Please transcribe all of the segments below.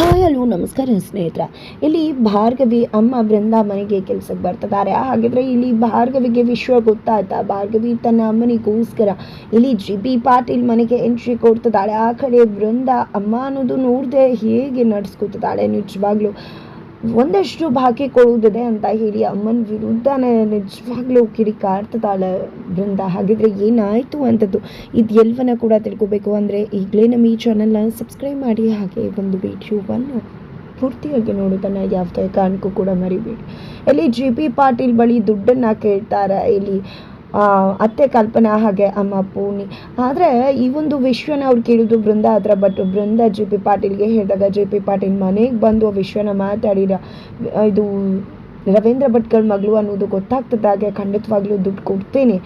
Hi, hello, ನಮಸ್ಕಾರ ಸ್ನೇಹಿತರ. ಇಲ್ಲಿ ಭಾರ್ಗವಿ ಅಮ್ಮ ಬೃಂದಾವನಿಗೆ ಕೆಲಸಕ್ಕೆ ಬರ್ತಿದ್ದಾರೆ. ಹಾಗಿದ್ರೆ ಇಲ್ಲಿ ಭಾರ್ಗವಿಗೆ ವಿಶ್ವ ಗೊತ್ತಾಯ್ತಾ? ಭಾರ್ಗವಿ ತನ್ನ ಅಮ್ಮನಿಗೋಸ್ಕರ ಇಲ್ಲಿ ಜಿ ಬಿ ಪಾಟೀಲ್ ಮನೆಗೆ ಎಂಟ್ರಿ ಕೊಡ್ತಿದ್ದಾಳೆ. ಆ ಕಡೆ ಬೃಂದ ಅಮ್ಮ ಅನ್ನೋದು ನೋಡದೆ ಹೇಗೆ ನಡೆಸ್ಕೊತಿದ್ದಾಳೆ ನಿಜವಾಗ್ಲೂ. ಒಂದಷ್ಟು ಬಾಕಿ ಕೊಡುವುದಿದೆ ಅಂತ ಹೇಳಿ ಅಮ್ಮನ ವಿರುದ್ಧನೇ ನಿಜವಾಗ್ಲೂ ಕಿಡಿಕಾಡ್ತಿದ್ದಾಳೆ ಬೃಂದ ಹಾಗಿದ್ರೆ ಏನಾಯಿತು ಅಂತದ್ದು. ಇದು ಎಲ್ಲವನ್ನ ಕೂಡ ತಿಳ್ಕೊಬೇಕು ಅಂದರೆ ಈಗಲೇ ನಮ್ಮ ಈ ಚಾನಲ್ನ ಸಬ್ಸ್ಕ್ರೈಬ್ ಮಾಡಿ, ಹಾಗೆ ಒಂದು ವಿಡಿಯೋವನ್ನು ಪೂರ್ತಿಯಾಗಿ ನೋಡೋದನ್ನು ಯಾವುದೇ ಕಾರಣಕ್ಕೂ ಕೂಡ ಮರಿಬೇಡಿ. ಇಲ್ಲಿ ಜಿ ಪಿ ಪಾಟೀಲ್ ಬಳಿ ದುಡ್ಡನ್ನು ಕೇಳ್ತಾರೆ ಇಲ್ಲಿ ಅತ್ತೆ ಕಲ್ಪನಾ ಹಾಗೆ ಅಮ್ಮ ಪೂರ್ಣಿ. ಆದರೆ ಈ ಒಂದು ವಿಶ್ವನ ಅವ್ರು ಕೇಳಿದ್ದು ಬೃಂದ ಹತ್ರ ಬಟ್ ಬೃಂದ ಜೆ ಪಿ ಪಾಟೀಲ್ಗೆ ಹೇಳಿದಾಗ ಜೆ ಪಿ ಪಾಟೀಲ್ ಮನೆಗೆ ಬಂದು ವಿಶ್ವನ ಮಾತಾಡಿರ ಇದು ರವೀಂದ್ರ ಭಟ್ಗಳ ಮಗಳು ಅನ್ನೋದು ಗೊತ್ತಾಗ್ತದಾಗೆ ಖಂಡಿತವಾಗ್ಲೂ ದುಡ್ಡು ಕೊಡ್ತೀನಿ.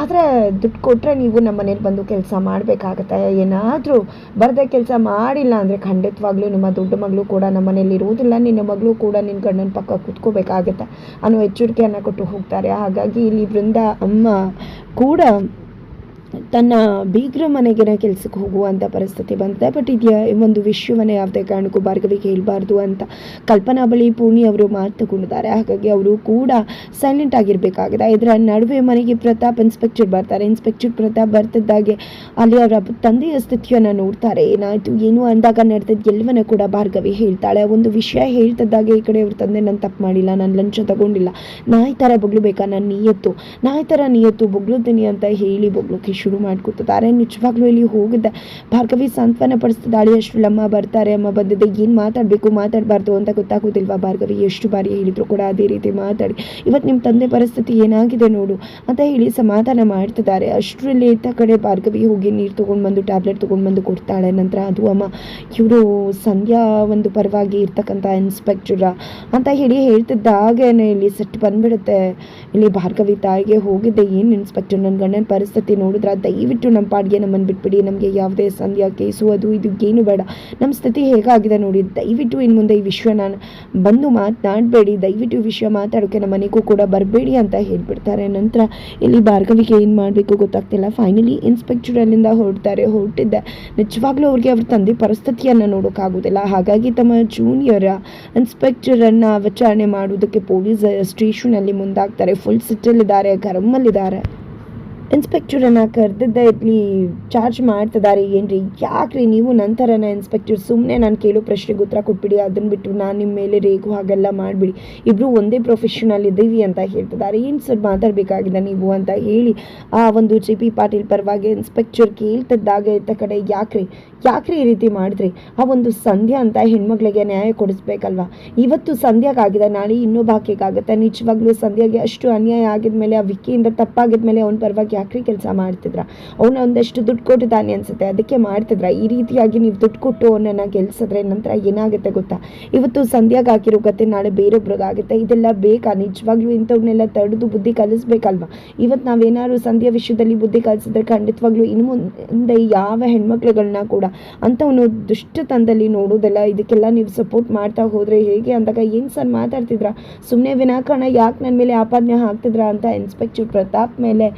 ಆದರೆ ದುಡ್ಡು ಕೊಟ್ಟರೆ ನೀವು ನಮ್ಮ ಮನೇಲಿ ಬಂದು ಕೆಲಸ ಮಾಡಬೇಕಾಗತ್ತೆ. ಏನಾದರೂ ಬರದೆ ಕೆಲಸ ಮಾಡಿಲ್ಲ ಅಂದರೆ ಖಂಡಿತವಾಗ್ಲೂ ನಿಮ್ಮ ದೊಡ್ಡ ಮಗಳು ಕೂಡ ನಮ್ಮ ಮನೇಲಿ ಇರುವುದಿಲ್ಲ. ನಿನ್ನ ಮಗಳು ಕೂಡ ನಿನ್ನ ಗಂಡನ ಪಕ್ಕ ಕೂತ್ಕೋಬೇಕಾಗತ್ತೆ. ಅನ್ನೋ ಎಚ್ಚರಿಕೆಯನ್ನು ಕೊಟ್ಟು ಹೋಗ್ತಾರೆ. ಹಾಗಾಗಿ ಇಲ್ಲಿ ಬೃಂದ ಅಮ್ಮ ಕೂಡ ತನ್ನ ಬೀಗ್ರ ಮನೆಗಿನ ಕೆಲಸಕ್ಕೆ ಹೋಗುವಂಥ ಪರಿಸ್ಥಿತಿ ಬಂದಿದೆ. ಬಟ್ ಇದೆಯಾ, ಒಂದು ವಿಷಯವನ್ನು ಯಾವುದೇ ಕಾರಣಕ್ಕೂ ಭಾರ್ಗವಿ ಹೇಳಬಾರ್ದು ಅಂತ ಕಲ್ಪನಾ ಬಳಿ ಪೂರ್ಣಿ ಅವರು ಮಾತು ತಗೊಂಡಿದ್ದಾರೆ ಹಾಗಾಗಿ ಅವರು ಕೂಡ ಸೈಲೆಂಟ್ ಆಗಿರಬೇಕಾಗಿದೆ. ಇದರ ನಡುವೆ ಮನೆಗೆ ಪ್ರತಾಪ್ ಇನ್ಸ್ಪೆಕ್ಟರ್ ಬರ್ತಾರೆ. ಇನ್ಸ್ಪೆಕ್ಟರ್ ಪ್ರತಾಪ್ ಬರ್ತಿದ್ದಾಗೆ ಅಲ್ಲಿ ಅವರ ತಂದೆಯ ಸ್ಥಿತಿಯನ್ನು ನೋಡ್ತಾರೆ. ಏನಾಯಿತು, ಏನು ಅಂದಾಗ ನಡೆದಿದ್ದು ಎಲ್ಲವನ್ನ ಕೂಡ ಭಾರ್ಗವಿ ಹೇಳ್ತಾಳೆ. ಒಂದು ವಿಷಯ ಹೇಳ್ತಿದ್ದಾಗೆ ಈ ಕಡೆ ಅವ್ರ ತಂದೆ ನಾನು ತಪ್ಪು ಮಾಡಿಲ್ಲ, ನಾನು ಲಂಚ ತಗೊಂಡಿಲ್ಲ. ನಾಯಿ ಥರ ಬೊಗ್ಳಬೇಕಾ? ನಾನು ನಿಯತ್ತು. ನಾಯಿ ಥರ ನಿಯತ್ತು ಬೊಗ್ಲುತ್ತೀನಿ ಅಂತ ಹೇಳಿ ಬೊಗ್ಳೋಕೆ ಶುರು ಮಾಡ್ಕೊತಿದ್ದಾರೆ. ನಿಜವಾಗ್ಲೂ ಇಲ್ಲಿ ಹೋಗಿದ್ದೆ ಭಾರ್ಗವಿ ಸಾಂತ್ವನ ಪಡಿಸ್ತಿದ್ದಾಳೆ. ಅಷ್ಟು ಅಮ್ಮ ಬರ್ತಾರೆ. ಅಮ್ಮ ಬಂದಿದ್ದೆ. ಏನು ಮಾತಾಡಬೇಕು? ಮಾತಾಡಬಾರ್ದು ಅಂತ ಗೊತ್ತಾಗೋದಿಲ್ವಾ ಭಾರ್ಗವಿ? ಎಷ್ಟು ಬಾರಿ ಹೇಳಿದ್ರು ಕೂಡ ಅದೇ ರೀತಿ ಮಾತಾಡಿ. ಇವತ್ತು ನಿಮ್ಮ ತಂದೆ ಪರಿಸ್ಥಿತಿ ಏನಾಗಿದೆ ನೋಡು ಅಂತ ಹೇಳಿ ಸಮಾಧಾನ ಮಾಡ್ತಿದ್ದಾರೆ. ಅಷ್ಟರಲ್ಲಿ ಇದ್ದ ಕಡೆ ಭಾರ್ಗವಿ ಹೋಗಿ ನೀರು ತೊಗೊಂಡು ಬಂದು ಟ್ಯಾಬ್ಲೆಟ್ ತೊಗೊಂಡು ಬಂದು ಕೊಡ್ತಾಳೆ. ನಂತರ ಅದು ಅಮ್ಮ, ಇವರು ಸಂಧ್ಯಾ ಒಂದು ಪರವಾಗಿ ಇರ್ತಕ್ಕಂಥ ಇನ್ಸ್ಪೆಕ್ಟರ ಅಂತ ಹೇಳಿ ಹೇಳ್ತಿದ್ದಾಗೇನೆ ಇಲ್ಲಿ ಸೆಟ್ ಬಂದ್ಬಿಡುತ್ತೆ. ಇಲ್ಲಿ ಭಾರ್ಗವಿ ತಾಯಿಗೆ ಹೋಗಿದ್ದೆ. ಏನು ಇನ್ಸ್ಪೆಕ್ಟರ್? ನನ್ನ ಗಂಡನ ಪರಿಸ್ಥಿತಿ ನೋಡಿದ್ರೆ ದಯವಿಟ್ಟು ನಮ್ಮ ಪಾಡಿಗೆ ನಮ್ಮನ್ನು ಬಿಟ್ಬಿಡಿ. ನಮಗೆ ಯಾವುದೇ ಸಂಧ್ಯ ಕೇಸು ಅದು ಇದು ಏನು ಬೇಡ. ನಮ್ಮ ಸ್ಥಿತಿ ಹೇಗಾಗಿದೆ ನೋಡಿ, ದಯವಿಟ್ಟು ಇನ್ನು ಮುಂದೆ ಈ ವಿಷಯ ನಾನು ಬಂದು ಮಾತನಾಡಬೇಡಿ. ದಯವಿಟ್ಟು ಈ ವಿಷಯ ಮಾತಾಡೋಕ್ಕೆ ನಮ್ಮ ಮನೆಗೂ ಕೂಡ ಬರಬೇಡಿ ಅಂತ ಹೇಳ್ಬಿಡ್ತಾರೆ. ನಂತರ ಇಲ್ಲಿ ಭಾರ್ಗವಿಗೆ ಏನು ಮಾಡಬೇಕು ಗೊತ್ತಾಗ್ತಿಲ್ಲ. ಫೈನಲಿ ಇನ್ಸ್ಪೆಕ್ಟರ್ ಅಲ್ಲಿಂದ ಹೊರಡ್ತಾರೆ. ಹೊರಟಿದ್ದೆ ನಿಜವಾಗ್ಲೂ ಅವ್ರಿಗೆ ಅವ್ರ ತಂದೆ ಪರಿಸ್ಥಿತಿಯನ್ನು ನೋಡೋಕ್ಕಾಗೋದಿಲ್ಲ. ಹಾಗಾಗಿ ತಮ್ಮ ಜೂನಿಯರ್ ಇನ್ಸ್ಪೆಕ್ಟರನ್ನು ವಿಚಾರಣೆ ಮಾಡುವುದಕ್ಕೆ ಪೊಲೀಸ್ ಸ್ಟೇಷನಲ್ಲಿ ಮುಂದಾಗ್ತಾರೆ. ಫುಲ್ ಸಿಟ್ಟಲ್ಲಿದ್ದಾರೆ ಗರಮಲ್ಲಿದ್ದಾರೆ ಇನ್ಸ್ಪೆಕ್ಟರನ್ನು ಕರೆದಿದ್ದ ಇಲ್ಲಿ ಚಾರ್ಜ್ ಮಾಡ್ತಿದ್ದಾರೆ ಏನ್ರಿ ಯಾಕ್ರಿ ನೀವು ನಂತರನ ಇನ್ಸ್ಪೆಕ್ಟರ್ ಸುಮ್ಮನೆ ನಾನು ಕೇಳೋ ಪ್ರಶ್ನೆಗೆ ಉತ್ತರ ಕೊಟ್ಬಿಡಿ ಅದನ್ನ ಬಿಟ್ಟು ನಾನು ನಿಮ್ಮ ಮೇಲೆ ರೇಗು ಹಾಗೆಲ್ಲ ಮಾಡಿಬಿಡಿ. ಇಬ್ಬರು ಒಂದೇ ಪ್ರೊಫೆಷನಲ್ ಇದ್ದೀವಿ ಅಂತ ಹೇಳ್ತಿದ್ದಾರೆ ಏನು ಸರ್ ಮಾತಾಡಬೇಕಾಗಿದೆ ನೀವು ಅಂತ ಹೇಳಿ ಆ ಒಂದು ಜೆ ಪಿ ಪಾಟೀಲ್ ಪರವಾಗಿ ಇನ್ಸ್ಪೆಕ್ಟರ್ ಕೇಳ್ತಿದ್ದಾಗ ಇತ್ತ ಕಡೆ ಯಾಕ್ರಿ? ಯಾಕ್ರಿ ಈ ರೀತಿ ಮಾಡಿದ್ರಿ? ಆ ಒಂದು ಸಂಧ್ಯಾ ಅಂತ ಹೆಣ್ಮಕ್ಳಿಗೆ ನ್ಯಾಯ ಕೊಡಿಸ್ಬೇಕಲ್ವಾ? ಇವತ್ತು ಸಂಧ್ಯಾಗಾಗಿದೆ, ನಾಳೆ ಇನ್ನೂ ಆಕೆಗಾಗುತ್ತೆ ನಿಜವಾಗ್ಲೂ ಸಂಧ್ಯಾಗೆ ಅಷ್ಟು ಅನ್ಯಾಯ ಆಗಿದ್ಮೇಲೆ, ಆ ವಿಕ್ಕಿಯಿಂದ ತಪ್ಪಾಗಿದ್ಮೇಲೆ ಅವನ ಪರವಾಗಿ ಯಾಕ್ರಿ ಕೆಲಸ ಮಾಡ್ತಿದ್ರ? ಅವನ ಒಂದಷ್ಟು ದುಡ್ಡು ಕೊಟ್ಟಿದ್ದಾನೆ ಅನ್ಸುತ್ತೆ. ಅದಕ್ಕೆ ಮಾಡ್ತಿದ್ರ. ಈ ರೀತಿಯಾಗಿ ನೀವು ದುಡ್ಡು ಕೊಟ್ಟು ಅವನನ್ನ ಗೆಲ್ಸಿದ್ರೆ ನಂತರ ಏನಾಗುತ್ತೆ ಗೊತ್ತಾ? ಇವತ್ತು ಸಂಧ್ಯಾಗ ಹಾಕಿರೋ ಕತೆ ನಾಳೆ ಬೇರೊಬ್ರಿಗಾಗುತ್ತೆ ಇದೆಲ್ಲ ಬೇಕಾ? ನಿಜವಾಗ್ಲೂ ಇಂಥವ್ರನ್ನೆಲ್ಲ ತಡೆದು ಬುದ್ಧಿ ಕಲಿಸ್ಬೇಕಲ್ವಾ? ಇವತ್ತು ನಾವೇನಾದ್ರು ಸಂಧ್ಯಾ ವಿಷಯದಲ್ಲಿ ಬುದ್ಧಿ ಕಲಿಸಿದ್ರೆ ಖಂಡಿತವಾಗ್ಲೂ ಇನ್ನು ಮುಂದೆ ಯಾವ ಹೆಣ್ಮಕ್ಳುಗಳನ್ನ ಕೂಡ ಅಂಥವನು ದುಷ್ಟತನದಲ್ಲಿ ನೋಡೋದಲ್ಲ, ಇದಕ್ಕೆಲ್ಲ ನೀವು ಸಪೋರ್ಟ್ ಮಾಡ್ತಾ ಹೋದರೆ ಹೇಗೆ ಅಂದಾಗ ಏನು ಸರ್ ಮಾತಾಡ್ತಿದ್ರ? ಸುಮ್ಮನೆ ವಿನಾಕಾರಣ ಯಾಕೆ ನನ್ನ ಮೇಲೆ ಆಪಾದನೆ ಹಾಕ್ತಿದ್ರ ಅಂತ ಇನ್ಸ್ಪೆಕ್ಟರ್ ಪ್ರತಾಪ್ ಮೇಲೆ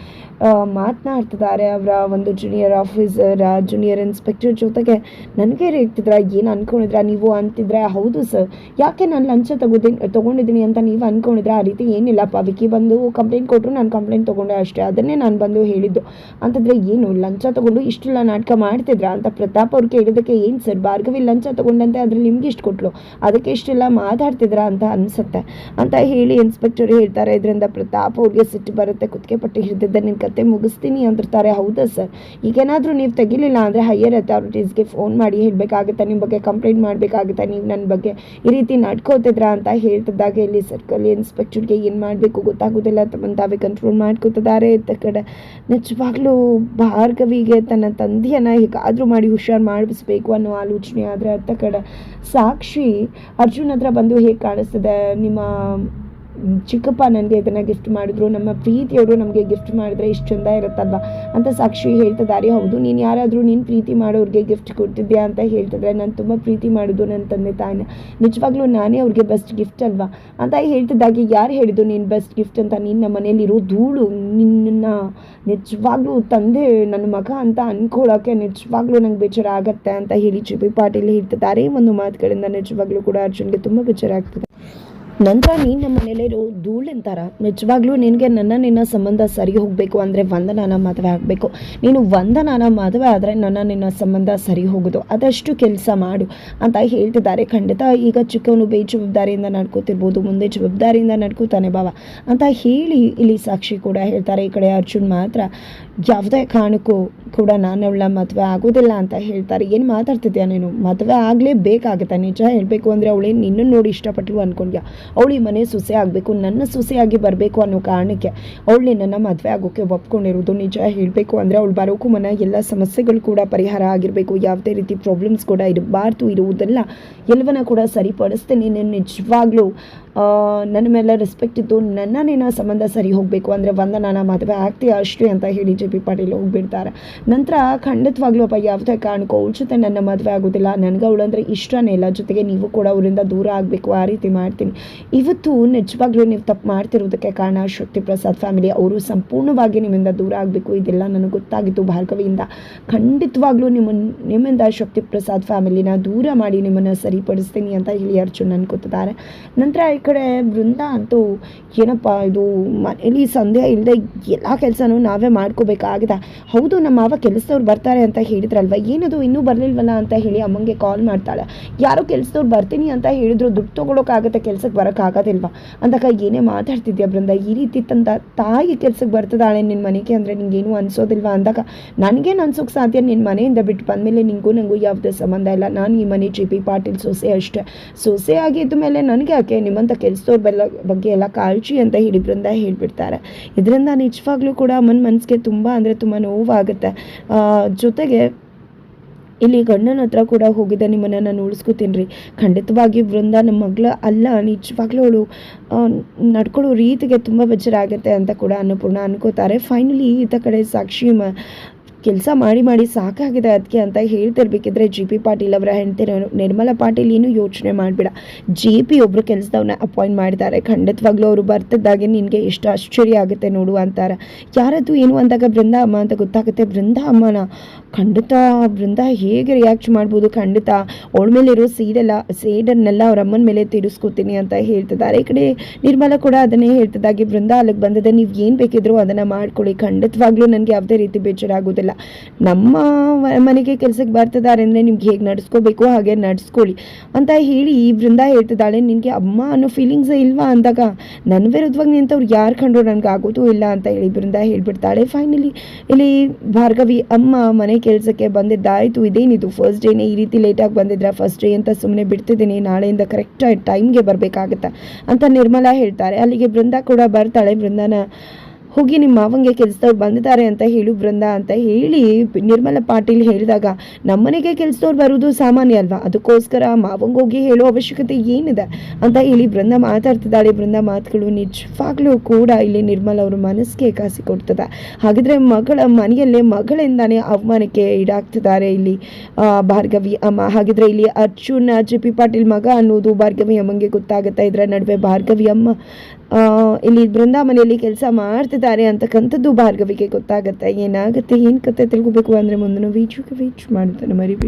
ಮಾತನಾಡ್ತಿದ್ದಾರೆ ಅವರ ಒಂದು ಜೂನಿಯರ್ ಆಫೀಸರ್ ಜೂನಿಯರ್ ಇನ್ಸ್ಪೆಕ್ಟರ್ ಜೊತೆಗೆ ನನಗೆ ರೇಗ್ತಿದ್ರ ಏನು ಅಂದ್ಕೊಂಡಿದ್ರ ನೀವು ಅಂತಿದ್ರೆ, ಹೌದು ಸರ್ ಯಾಕೆ ನಾನು ಲಂಚ ತಗೋದಿನ ತೊಗೊಂಡಿದ್ದೀನಿ ಅಂತ ನೀವು ಅಂದ್ಕೊಂಡಿದ್ರೆ ಆ ರೀತಿ ಏನಿಲ್ಲಪ್ಪ, ವಿಕಿ ಬಂದು ಕಂಪ್ಲೇಂಟ್ ಕೊಟ್ಟರು ನಾನು ಕಂಪ್ಲೇಂಟ್ ತೊಗೊಂಡೆ ಅಷ್ಟೇ, ಅದನ್ನೇ ನಾನು ಬಂದು ಹೇಳಿದ್ದು. ಅಂತಂದರೆ, ಏನು ಲಂಚ ತಗೊಂಡು ಇಷ್ಟೆಲ್ಲ ನಾಟಕ ಮಾಡ್ತಿದ್ರ ಅಂತ ಪ್ರತಾಪ್ ಅವ್ರು ಕೇಳಿದ್ದಕ್ಕೆ ಏನು ಸರ್ ಭಾರ್ಗವಿ ಲಂಚ ತಗೊಂಡಂತೆ ಅದ್ರಲ್ಲಿ ನಿಮ್ಗೆ ಇಷ್ಟು ಕೊಟ್ಟರು ಅದಕ್ಕೆ ಇಷ್ಟೆಲ್ಲ ಮಾತಾಡ್ತಿದ್ರಾ ಅಂತ ಅನಿಸುತ್ತೆ. ಅಂತ ಹೇಳಿ ಇನ್ಸ್ಪೆಕ್ಟರ್ ಹೇಳ್ತಾರೆ, ಇದರಿಂದ ಪ್ರತಾಪ್ ಅವ್ರಿಗೆ ಸಿಟ್ಟು ಬರುತ್ತೆ, ಕುತ್ತಿಗೆ ಪಟ್ಟಿ ಹಿಡಿದಿದ್ದ ನಿನ್ನ ಕತೆ ಮುಗಿಸ್ತೀನಿ ಅಂತಿರ್ತಾರೆ. ಹೌದಾ ಸರ್? ಈಗೇನಾದರೂ ನೀವು ತೆಗಿಲಿಲ್ಲ ಅಂದರೆ ಹೈಯರ್ ಅಥಾರಿಟೀಸ್ಗೆ ಫೋನ್ ಮಾಡಿ ಹೇಳಬೇಕಾಗುತ್ತೆ? ನಿಮ್ಮ ಬಗ್ಗೆ ಕಂಪ್ಲೇಂಟ್ ಮಾಡಬೇಕಾಗುತ್ತೆ? ನೀವು ನನ್ನ ಬಗ್ಗೆ ಈ ರೀತಿ ನಡ್ಕೋತಿದ್ರಾ ಅಂತ ಹೇಳ್ತಿದ್ದಾಗ ಇಲ್ಲಿ ಸರ್ಕಲ್ ಇನ್ಸ್ಪೆಕ್ಟರ್ಗೆ ಏನು ಮಾಡಬೇಕು ಗೊತ್ತಾಗೋದಿಲ್ಲ ತಾವೇ ಕಂಟ್ರೋಲ್ ಮಾಡ್ಕೋತಿದ್ದಾರೆ ಇತ್ತ ಕಡೆ. ನಿಜವಾಗ್ಲೂ ಭಾರ್ಗವಿಗೆ ತನ್ನ ತಂದೆಯನ್ನು ಹೇಗಾದರೂ ಮಾಡಿ ಹುಷಾರು ಮಾಡಿಸ್ಬೇಕು ಅನ್ನೋ ಆಲೋಚನೆ ಆದರೆ ಅತ್ತ ಕಡೆ. ಸಾಕ್ಷಿ ಅರ್ಜುನ್ ಹತ್ರ ಬಂದು ಹೇಗೆ ಕಾಣಿಸ್ತದೆ ನಿಮ್ಮ ಚಿಕ್ಕಪ್ಪ ನನಗೆ ಇದನ್ನು ಗಿಫ್ಟ್ ಮಾಡಿದ್ರು, ನಮ್ಮ ಪ್ರೀತಿಯವರು ನಮಗೆ ಗಿಫ್ಟ್ ಮಾಡಿದ್ರೆ ಇಷ್ಟು ಚಂದ ಇರುತ್ತಲ್ವ? ಅಂತ ಸಾಕ್ಷಿ ಹೇಳ್ತಿದ್ದಾರೆ ಹೌದು, ನೀನು ಯಾರಾದರೂ ನೀನು ಪ್ರೀತಿ ಮಾಡೋರಿಗೆ ಗಿಫ್ಟ್ ಕೊಡ್ತಿದ್ಯಾ ಅಂತ ಹೇಳ್ತಿದ್ರೆ, ನಾನು ತುಂಬ ಪ್ರೀತಿ ಮಾಡೋದು ನನ್ನ ತಂದೆ ತಾಯಿನ ನಿಜವಾಗ್ಲೂ ನಾನೇ ಅವ್ರಿಗೆ ಬೆಸ್ಟ್ ಗಿಫ್ಟ್ ಅಲ್ವಾ? ಅಂತ ಹೇಳ್ತಿದ್ದಾಗೆ, ಯಾರು ಹೇಳಿದ್ದು ನೀನು ಬೆಸ್ಟ್ ಗಿಫ್ಟ್ ಅಂತ? ನಿನ್ನ ಮನೇಲಿರೋ ಧೂಳು, ನಿನ್ನ ನಿಜವಾಗ್ಲೂ ತಂದೆ, ನನ್ನ ಮಗ ಅಂತ ಅನ್ಕೊಳ್ಳೋಕ್ಕೆ ನಿಜವಾಗ್ಲೂ ನಂಗೆ ಬೇಜಾರ ಆಗುತ್ತೆ ಅಂತ ಹೇಳಿ ಚುಪಿ ಪಾಟೀಲಿ ಪಾಟೀಲ್ ಹೇಳ್ತಿದ್ದಾರೆ ಒಂದು ಮಾತುಗಳಿಂದ ನಿಜವಾಗ್ಲೂ ಕೂಡ ಅರ್ಜುನ್ಗೆ ತುಂಬ ಬೇಜಾರ ಆಗ್ತದೆ ನಂತರ ನೀನು ನಮ್ಮ ಮನೇಲಿರೋ ಧೂಳಂತಾರ ನಿಜವಾಗ್ಲೂ ನಿನಗೆ ನನ್ನ ನಿನ್ನ ಸಂಬಂಧ ಸರಿ ಹೋಗಬೇಕು ಅಂದರೆ ವಂದನಾನ ಮದುವೆ ಆಗಬೇಕು. ನೀನು ವಂದನಾನ ಮದುವೆ ಆದರೆ ನನ್ನ ನಿನ್ನ ಸಂಬಂಧ ಸರಿ ಹೋಗೋದು. ಅದಷ್ಟು ಕೆಲಸ ಮಾಡು ಅಂತ ಹೇಳ್ತಿದ್ದಾರೆ. ಖಂಡಿತ ಈಗ ಚಿಕ್ಕವನು ಬೇಜವಾಬ್ದಾರಿಯಿಂದ ನಡ್ಕೋತಿರ್ಬೋದು, ಮುಂದೆ ಜವಾಬ್ದಾರಿಯಿಂದ ನಡ್ಕೋತಾನೆ ಬಾವ ಅಂತ ಹೇಳಿ ಇಲ್ಲಿ ಸಾಕ್ಷಿ ಕೂಡ ಹೇಳ್ತಾರೆ ಈ ಕಡೆ ಅರ್ಜುನ್ ಮಾತ್ರ. ಯಾವುದೇ ಕಾರಣಕ್ಕೂ ಕೂಡ ನಾನು ಅವಳ ಮದುವೆ ಆಗೋದಿಲ್ಲ ಅಂತ ಹೇಳ್ತಾರೆ. ಏನು ಮಾತಾಡ್ತಿದ್ಯಾ ನೀನು? ಮದುವೆ ಆಗಲೇ ಬೇಕಾಗುತ್ತೆ ನಿಜ ಹೇಳಬೇಕು ಅಂದರೆ ಅವಳೇನು ನಿನ್ನನ್ನು ನೋಡಿ ಇಷ್ಟಪಟ್ಟಳು ಅಂದ್ಕೊಂಡ್ಯಾ ಅವಳು ಮನೆ ಸೊಸೆ ಆಗಬೇಕು, ನನ್ನ ಸೊಸೆಯಾಗಿ ಬರಬೇಕು ಅನ್ನೋ ಕಾರಣಕ್ಕೆ ಅವಳು ನಿನ್ನನ್ನು ಮದುವೆ ಆಗೋಕ್ಕೆ ಒಪ್ಕೊಂಡಿರೋದು. ನಿಜ ಹೇಳಬೇಕು ಅಂದರೆ ಅವಳು ಬರೋಕ್ಕೂ ಮನ, ಎಲ್ಲ ಸಮಸ್ಯೆಗಳು ಕೂಡ ಪರಿಹಾರ ಆಗಿರಬೇಕು. ಯಾವುದೇ ರೀತಿ ಪ್ರಾಬ್ಲಮ್ಸ್ ಕೂಡ ಇರಬಾರ್ದು ಇರುವುದೆಲ್ಲ, ಎಲ್ಲವನ್ನ ಕೂಡ ಸರಿಪಡಿಸ್ತೀನಿ. ನಿಜವಾಗ್ಲೂ ನನ್ನ ಮೇಲೆ ರೆಸ್ಪೆಕ್ಟ್ ಇತ್ತು ನನ್ನ ನಿನ್ನ ಸಂಬಂಧ ಸರಿ ಹೋಗಬೇಕು ಅಂದರೆ ವಂದನಾನ ಮದುವೆ ಆಗ್ತೀಯ ಅಷ್ಟೇ ಅಂತ ಹೇಳಿ ಜೆ ಪಿ ಪಾಟೀಲ್ ಹೋಗ್ಬಿಡ್ತಾರೆ. ನಂತರ ಖಂಡಿತವಾಗ್ಲೂ ಅಪ್ಪ ಯಾವುದೇ ಕಾರಣಕ್ಕೂ ಅವಳ ಜೊತೆ ನನ್ನ ಮದುವೆ ಆಗೋದಿಲ್ಲ. ನನಗೆ ಅಂದರೆ ಇಷ್ಟನೇ ಇಲ್ಲ. ಜೊತೆಗೆ ನೀವು ಕೂಡ ಅವರಿಂದ ದೂರ ಆಗಬೇಕು. ಆ ರೀತಿ ಮಾಡ್ತೀನಿ. ಇವತ್ತು ನಿಜವಾಗ್ಲೂ ನೀವು ತಪ್ಪು ಮಾಡ್ತಿರೋದಕ್ಕೆ ಕಾರಣ ಶಕ್ತಿ ಪ್ರಸಾದ್ ಫ್ಯಾಮಿಲಿ ಅವರು ಸಂಪೂರ್ಣವಾಗಿ ನಿಮ್ಮಿಂದ ದೂರ ಆಗಬೇಕು. ಇದೆಲ್ಲ ನನಗೆ ಗೊತ್ತಾಗಿತ್ತು ಭಾರ್ಗವಿಯಿಂದ. ಖಂಡಿತವಾಗ್ಲೂ ನಿಮ್ಮ, ನಿಮ್ಮಿಂದ ಶಕ್ತಿ ಪ್ರಸಾದ್ ಫ್ಯಾಮಿಲಿನ ದೂರ ಮಾಡಿ ನಿಮ್ಮನ್ನು ಸರಿಪಡಿಸ್ತೀನಿ ಅಂತ ಹೇಳಿ ಅರ್ಜುನ್ ಅನ್ಕೋತಿದ್ದಾರೆ ನಂತರ ಕಡೆ ಬೃಂದ ಅಂತೂ ಏನಪ್ಪ ಇದು ಮನೇಲಿ ಸಂದೇಹ ಇಲ್ಲದೆ ಎಲ್ಲ ಕೆಲಸನೂ ನಾವೇ ಮಾಡ್ಕೋಬೇಕಾಗಿದೆ. ಹೌದು, ನಮ್ಮ ಮಾವ ಕೆಲಸದವ್ರು ಬರ್ತಾರೆ ಅಂತ ಹೇಳಿದ್ರಲ್ವ? ಏನದು ಇನ್ನೂ ಬರಲಿಲ್ವಲ್ಲ ಅಂತ ಹೇಳಿ ಅಮ್ಮಂಗೆ ಕಾಲ್ ಮಾಡ್ತಾಳೆ. ಯಾರೋ ಕೆಲಸದವ್ರು ಬರ್ತೀನಿ ಅಂತ ಹೇಳಿದ್ರು, ದುಡ್ಡು ತೊಗೊಳೋಕ್ಕಾಗತ್ತೆ ಕೆಲಸಕ್ಕೆ ಬರೋಕ್ಕಾಗೋದಿಲ್ವಾ ಅಂದಾಗ, ಏನೇ ಮಾತಾಡ್ತಿದ್ಯಾ ಬೃಂದ ಈ ರೀತಿ ತಂದ ತಾಯಿ ಕೆಲ್ಸಕ್ಕೆ ಬರ್ತದಾಳೆ ನಿನ್ನ ಮನೆಗೆ ಅಂದರೆ ನಿಂಗೇನು ಅನ್ಸೋದಿಲ್ವಾ ಅಂದಾಗ? ನನಗೇನು ಅನ್ಸೋಕೆ ಸಾಧ್ಯ? ನಿನ್ನ ಮನೆಯಿಂದ ಬಿಟ್ಟು ಬಂದಮೇಲೆ ನಿಂಗೂ ನನಗೂ ಯಾವುದೇ ಸಂಬಂಧ ಇಲ್ಲ. ನಾನು ಈ ಮನೆ ಜಿ ಪಾಟೀಲ್ ಸೊಸೆ ಅಷ್ಟೇ. ಸೊಸೆ ಆಗಿದ್ದ ಮೇಲೆ ನನಗೆ ಯಾಕೆ ನಿಮ್ಮಂಥ ಕೆಲಸದವ್ರ ಬೆಲ್ಲ ಬಗ್ಗೆ ಎಲ್ಲ ಕಾಳಜಿ ಅಂತ ಹೇಳಿ ಹೇಳಿಬಿಡ್ತಾರೆ. ಇದರಿಂದ ನಿಜವಾಗ್ಲೂ ಕೂಡ ಅಮ್ಮನ ಮನಸ್ಸಿಗೆ ತುಂಬ ಅಂದರೆ ತುಂಬ ನೋವಾಗುತ್ತೆ. ಜೊತೆಗೆ ಇಲ್ಲಿ ಗಂಡನ ಹತ್ರ ಕೂಡ ಹೋಗಿದ್ದೆ ನಿಮ್ಮನ್ನು ನಾನು ಉಳಿಸ್ಕೊತೀನಿ ರೀ. ಖಂಡಿತವಾಗಿ ಬೃಂದ ನಮ್ಮ ಮಗಳ ಅಲ್ಲ, ನಿಜವಾಗ್ಲೂ ಅವಳು ನಡ್ಕೊಳ್ಳೋ ರೀತಿಗೆ ತುಂಬ ಬೆಚ್ಚರಾಗುತ್ತೆ ಅಂತ ಕೂಡ ಅನ್ನಪೂರ್ಣ ಅನ್ಕೋತಾರೆ. ಫೈನಲಿ ಈತ ಕಡೆ ಸಾಕ್ಷಿ ಮ ಕೆಲಸ ಮಾಡಿ ಮಾಡಿ ಸಾಕಾಗಿದೆ ಅದಕ್ಕೆ ಅಂತ ಹೇಳ್ತಿರ್ಬೇಕಿದ್ರೆ ಜಿ ಪಿ ಪಾಟೀಲ್ ಅವರ ಹೆಂಡತಿ ನಿರ್ಮಲಾ ಪಾಟೀಲ್ ಏನು ಯೋಚನೆ ಮಾಡಬೇಡ. ಜಿ ಪಿ ಒಬ್ಬರು ಕೆಲಸದವ್ರನ್ನ ಅಪಾಯಿಂಟ್ ಮಾಡಿದ್ದಾರೆ. ಖಂಡಿತವಾಗ್ಲೂ ಅವರು ಬರ್ತಿದ್ದಾಗೆ ನಿನಗೆ ಎಷ್ಟು ಆಶ್ಚರ್ಯ ಆಗುತ್ತೆ ನೋಡು ಅಂತಾರೆ. ಯಾರದು ಏನು ಅಂದಾಗ ಬೃಂದ ಅಮ್ಮ ಅಂತ ಗೊತ್ತಾಗುತ್ತೆ. ಬೃಂದ ಅಮ್ಮನ ಖಂಡಿತ ಬೃಂದ ಹೇಗೆ ರಿಯಾಕ್ಟ್ ಮಾಡ್ಬೋದು ಖಂಡಿತ. ಅವಳ ಇರೋ ಸೀಡೆಲ್ಲ ಸೇಡನ್ನೆಲ್ಲ ಅವ್ರ ಅಮ್ಮನ ಮೇಲೆ ತಿರುಸ್ಕೋತೀನಿ ಅಂತ ಹೇಳ್ತಿದ್ದಾರೆ. ಈ ಕಡೆ ನಿರ್ಮಲ ಕೂಡ ಅದನ್ನೇ ಹೇಳ್ತಿದ್ದಾಗೆ, ಬೃಂದ ಅಲ್ಲಿಗೆ ಬಂದಿದೆ. ನೀವು ಏನು ಬೇಕಿದ್ರು ಅದನ್ನು ಮಾಡ್ಕೊಳ್ಳಿ. ಖಂಡಿತವಾಗ್ಲೂ ನನಗೆ ಯಾವುದೇ ರೀತಿ ಬೇಜಾರಾಗೋದಿಲ್ಲ. ನಮ್ಮ ಮನೆಗೆ ಕೆಲಸಕ್ಕೆ ಬರ್ತಿದ್ದಾರೆ ಅಂದರೆ ನಿಮ್ಗೆ ಹೇಗೆ ನಡ್ಸ್ಕೋಬೇಕು, ಹಾಗೆ ನಡೆಸ್ಕೊಳ್ಳಿ ಅಂತ ಹೇಳಿ ಈ ಬೃಂದ ಹೇಳ್ತಿದ್ದಾಳೆ. ನಿನಗೆ ಅಮ್ಮ ಅನ್ನೋ ಫೀಲಿಂಗ್ಸ್ ಇಲ್ವಾ ಅಂದಾಗ ನನ್ನ ವಿರುದ್ಧವಾಗಿ ನಿಂತವ್ರು ಯಾರು ಕಂಡ್ರು ನನಗೆ ಆಗೋದು ಇಲ್ಲ ಅಂತ ಹೇಳಿ ಬೃಂದ ಹೇಳ್ಬಿಡ್ತಾಳೆ. ಫೈನಲಿ ಇಲ್ಲಿ ಭಾರ್ಗವಿ ಅಮ್ಮ ಮನೆ ಕೆಲಸಕ್ಕೆ ಬಂದಿದ್ದಾಯಿತು. ಇದೇನಿದು ಫಸ್ಟ್ ಡೇನೇ ಈ ರೀತಿ ಲೇಟಾಗಿ ಬಂದಿದ್ರೆ? ಫಸ್ಟ್ ಡೇ ಅಂತ ಸುಮ್ಮನೆ ಬಿಡ್ತಿದ್ದೀನಿ, ನಾಳೆಯಿಂದ ಕರೆಕ್ಟ್ ಟೈಮ್ಗೆ ಬರಬೇಕಾಗತ್ತೆ? ಅಂತ ನಿರ್ಮಲಾ ಹೇಳ್ತಾರೆ. ಅಲ್ಲಿಗೆ ಬೃಂದ ಕೂಡ ಬರ್ತಾಳೆ. ಬೃಂದನ ಹೋಗಿ ನಿಮ್ಮ ಮಾವಂಗೆ ಕೆಲಸದವ್ರು ಬಂದಿದ್ದಾರೆ ಅಂತ ಹೇಳು ಬೃಂದ ಅಂತ ಹೇಳಿ ನಿರ್ಮಲ ಪಾಟೀಲ್ ಹೇಳಿದಾಗ, ನಮ್ಮನೆಗೆ ಕೆಲಸದವ್ರು ಬರೋದು ಸಾಮಾನ್ಯ ಅಲ್ವಾ? ಅದಕ್ಕೋಸ್ಕರ ಮಾವಂಗೆ ಹೋಗಿ ಹೇಳೋ ಅವಶ್ಯಕತೆ ಏನಿದೆ? ಅಂತ ಹೇಳಿ ಬೃಂದ ಮಾತಾಡ್ತಿದ್ದಾಳೆ. ಬೃಂದ ಮಾತುಗಳು ನಿಜವಾಗ್ಲೂ ಕೂಡ ಇಲ್ಲಿ ನಿರ್ಮಲ ಅವ್ರ ಮನಸ್ಸಿಗೆ ಕಾಸಿ ಕೊಡ್ತದೆ. ಹಾಗಿದ್ರೆ ಮಗಳ ಮನೆಯಲ್ಲೇ ಮಗಳಿಂದಾನೇ ಅವಮಾನಕ್ಕೆ ಈಡಾಗ್ತಿದ್ದಾರೆ ಇಲ್ಲಿ ಭಾರ್ಗವಿ ಅಮ್ಮ. ಹಾಗಿದ್ರೆ ಇಲ್ಲಿ ಅರ್ಜುನ, ಜಿ ಪಿ ಪಾಟೀಲ್ ಮಗ ಅನ್ನೋದು ಭಾರ್ಗವಿ ಅಮ್ಮಂಗೆ ಗೊತ್ತಾಗುತ್ತೆ ಇದರ ನಡುವೆ ಭಾರ್ಗವಿ ಅಮ್ಮ ಇಲ್ಲಿ ಬೃಂದಾವನೆಯಲ್ಲಿ ಕೆಲಸ ಮಾಡ್ತಿದ್ದಾರೆ ಅಂತಕ್ಕಂಥದ್ದು ಭಾರ್ಗವಿಗೆ ಗೊತ್ತಾಗುತ್ತೆ. ಏನಾಗುತ್ತೆ? ಏನು ಕತೆ ತಿಳ್ಕೊಬೇಕು ಅಂದರೆ ಮುಂದಿನ ವೀಡಿಯೋಗೆ ವೀಚ್ ಮಾಡುತ್ತಾನೆ ಮರಿಬೇಡಿ.